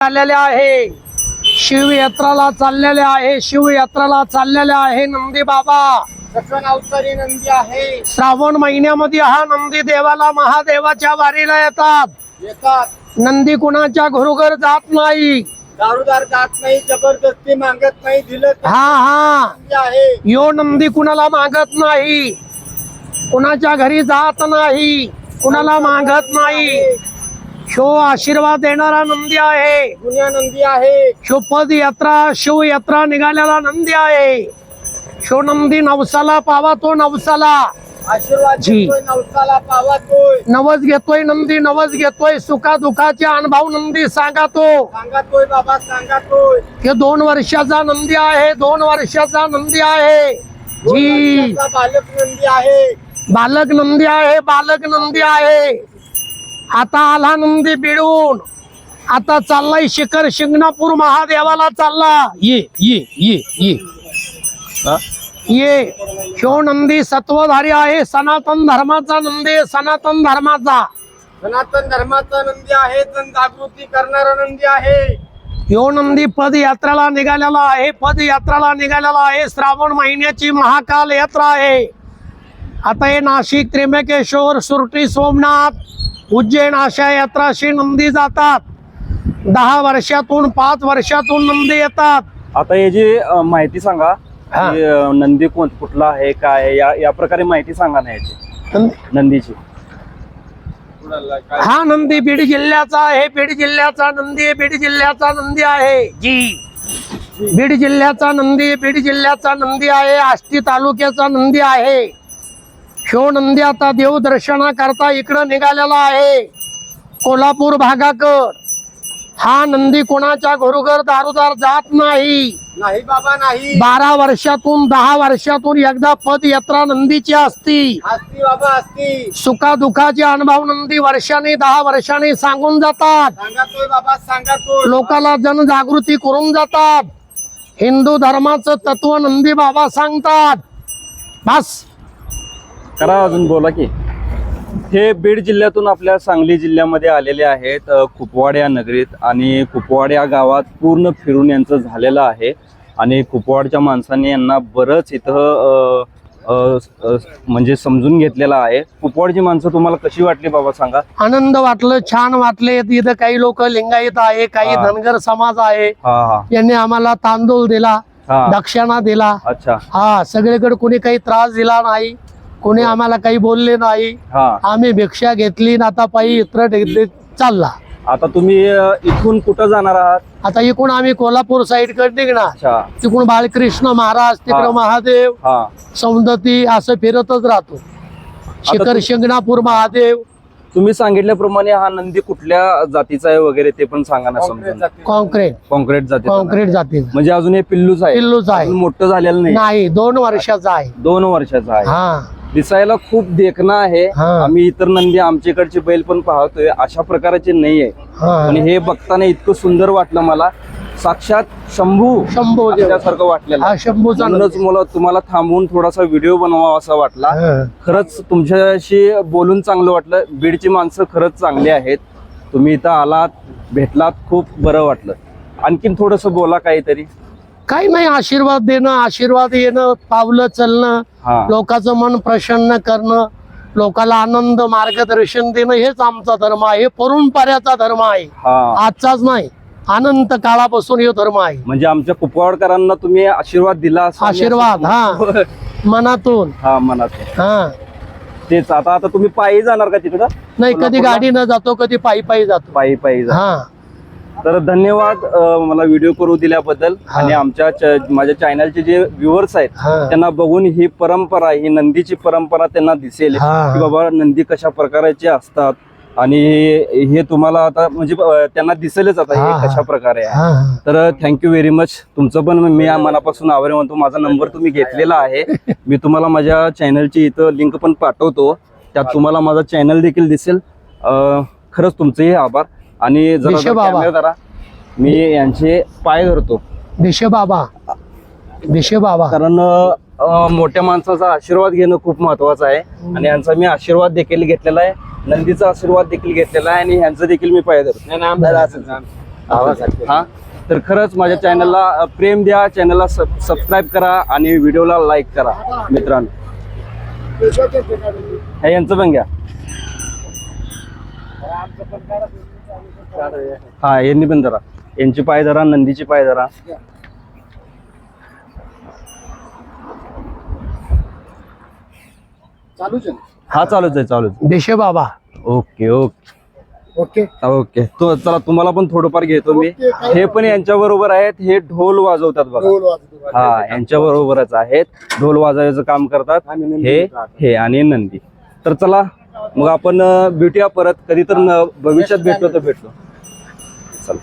आलेले आहे. शिवयात्राला चाललेले आहे शिवयात्राला चाललेले आहे नंदी बाबा. नंदी आहे. श्रावण महिन्यामध्ये हा नंदी देवाला महादेवाच्या वारीला येतात. येतात. नंदी कुणाच्या घरोघर जात नाही. दारूदार जात नाही जबरदस्ती मागत नाही दिलं हा हा. यो नंदी कुणाला मागत नाही. कुणाच्या घरी जात नाही. कुणाला मागत नाही. शो आशीर्वाद देणारा नंदी आहे. जुन्या नंदी आहे. शो पदयात्रा शिवयात्रा निघालेला नंदी आहे. शो नंदी नवसाला पावा तो नवसाला. आशीर्वाद जी. देतोय नवसाला पावातोय नवस घेतोय नंदी नवस घेतोय. सुखा दुखाचे अनुभव नंदी सांगा तो. सांगातोय बाबा सांगातोय हे दोन वर्षाचा नंदी आहे दोन वर्षाचा नंदी आहे. जी. बालक नंदी आहे. बालक नंदी आहे बालक नंदी आहे. आता आला नंदी बिडून. आता चाललाय शिखर शिंगणापूर महादेवाला चालला. ये ये ये ये. हा? ये ह्यो नंदी सत्वधारी आहे सनातन धर्माचा नंदी आहे, सनातन धर्माचा. सनातन धर्माचा नंदी आहे जनजागृती करणारा नंदी आहे. ह्यो नंदी पदयात्रेला निघालेला आहे पदयात्राला निघालेला आहे श्रावण महिन्याची महाकाल यात्रा आहे. आता हे नाशिक त्र्यंबकेश्वर सुरटी सोमनाथ उज्जैन अशा यात्राशी नंदी जातात. दहा वर्षातून पाच वर्षातून नंदी येतात. आता हे जी अ, माहिती सांगा हा. की, अ, नंदी कोण कुठला आहे काय आहे, या या प्रकारे माहिती सांगा ना याची. नंदीची. हा नंदी बीड जिल्ह्याचा आहे बीड जिल्ह्याचा नंदी आहे, बीड जिल्ह्याचा नंदी आहे. जी. बीड जिल्ह्याचा नंदी बीड जिल्ह्याचा नंदी आहे आष्टी तालुक्याचा नंदी आहे. शो नंदी आता देवदर्शना करता इकडं निघालेला आहे. कोल्हापूर भागाकर हा नंदी कोणाच्या घरोघर दारोदार जात नाही. नाही बाबा नाही. बारा वर्षातून दहा वर्षातून एकदा पदयात्रा नंदीची असती. असती बाबा असती. सुखा दुखाचे अनुभव नंदी वर्षाने दहा वर्षांनी सांगून जातात. सांगातोय बाबा सांगातोय. लोकाला जनजागृती करून जातात. हिंदू धर्माचं तत्व नंदी बाबा सांगतात. बस. करा अजून बोला की. हे बीड जिल्ह्यातून आपल्या सांगली जिल्ह्यामध्ये आलेले आहेत कुपवाड या नगरीत आणि कुपवाड या गावात पूर्ण फिरून यांचं झालेलं आहे. आणि कुपवाडच्या माणसांनी यांना बरंच इथं म्हणजे समजून घेतलेलं आहे. कुपवाडची माणसं तुम्हाला कशी वाटली बाबा सांगा? आनंद वाटलं छान वाटले. इथं काही लोक लिंगायत आहे काही. धनगर समाज आहे. यांनी आम्हाला तांदूळ दिला दक्षिणा दिला. अच्छा. हा सगळीकडे कोणी काही त्रास दिला नाही. कोणी आम्हाला काही बोलले नाही. हा. आम्ही भिक्षा घेतली आणि आता पायी इतर चालला. आता तुम्ही अ, इथून कुठं जाणार आहात? आता इकडून आम्ही कोल्हापूर साईडकडे निघणार. अच्छा. तिकडून बाळकृष्ण महाराज तिकडं हा. महादेव हा. सौंदती असं फिरतच राहतो. शिखर तू- शिंगणापूर महादेव. तुम्ही सांगितल्याप्रमाणे हा नंदी कुठल्या जातीचा आहे वगैरे ते पण सांगा ना समजून. जाती. कॉन्क्रीट कॉन्क्रीट जाती. कॉन्क्रीट जाती. म्हणजे अजून हे पिल्लूच आहे. पिल्लूच आहे. अजून मोठं झालेलं नाही. नाही दोन वर्षाचा आहे. दोन वर्षाचा आहे. हा. दिसायला खूप देखणं आहे. आम्ही इतर नंदी आमच्याकडचे बैल पण पाहतोय. अशा प्रकारचे नाही आहे आणि हे बघताना इतकं सुंदर वाटलं मला. साक्षात शंभू शंभू. असल्यासारखं वाटलेलं हा शंभूचा म्हणूनच मला तुम्हाला थांबवून थोडासा व्हिडिओ बनवावा असा वाटला. खरंच तुमच्याशी बोलून चांगलं वाटलं. बीडची माणसं खरंच चांगली आहेत. तुम्ही इथं आलात भेटलात खूप बरं वाटलं. आणखीन थोडस बोला काहीतरी. काही नाही आशीर्वाद देणं आशीर्वाद येणं पावलं चलणं हा. लोकांचं मन प्रसन्न करणं लोकाला आनंद मार्गदर्शन देणं हेच आमचा धर्म आहे. परंपऱ्याचा धर्म आहे. हा. आजचाच नाही अनंत काळापासून हे धर्म आहे. म्हणजे आमच्या कुपवाडकरांना तुम्ही आशीर्वाद दिला आशीर्वाद, हा. मनातून. हा मनात हा. तेच आता आता तुम्ही पायी जाणार का तिकडं? नाही कधी? गाडी न जातो कधी पायी पायी जातो. पायी पायी जा हा. तर धन्यवाद मला व्हिडिओ करू दिल्याबद्दल. हा. आणि आमच्या माझ्या चॅनलचे जे व्ह्युअर्स आहेत हा. त्यांना बघून ही परंपरा ही नंदीची परंपरा त्यांना दिसेल. हा. की बाबा नंदी कशा प्रकारचे असतात. आणि हे तुम्हाला आता म्हणजे त्यांना दिसेलच आता हा, हे हा. कशा प्रकारे आहे. हा तर थँक्यू व्हेरी मच तुमचं पण मी या मनापासून आभारी म्हणतो. माझा नंबर तुम्ही घेतलेला आहे. मी तुम्हाला माझ्या चॅनलची इथं लिंक पण पाठवतो. त्यात तुम्हाला माझा चॅनल देखील दिसेल. खरंच तुमचेही आभार. आणि जरा दिशे जरा बाबा. camera धरा मी यांचे पाय धरतो. भिशे बाबा. भिशे बाबा. कारण अं, मोठ्या माणसाचा आशीर्वाद घेणं खूप महत्वाचं आहे. आणि यांचा मी आशीर्वाद देखील घेतलेला आहे. नंदीचा आशीर्वाद देखील घेतलेला आहे आणि ह्यांचा देखील मी पाय धरतो. हा? तर खरंच माझ्या चॅनलला अ, प्रेम द्या. चॅनलला सबस्क्राईब करा आणि व्हिडिओला लाईक करा मित्रांनो. हे यांचं पण घ्या. हा यांनी पण धरा. यांची पाय धरा नंदीची पाय धरा. चालूच आहे हा चालूच आहे चालूच देशे बाबा. Okay okay. ओके. ओके. तो चला तुम्हाला पण थोडंफार घेतो मी. ओके, काय हे पण यांच्या बरोबर आहेत. हे ढोल वाजवतात बघा. हा यांच्या बरोबरच आहेत. ढोल वाजवायचं काम करतात. आणि नंदी हे. हे आणि नंदी. तर चला मग आपण भेटूया परत. कधी तर भविष्यात भेटलो तर भेटलो. चला.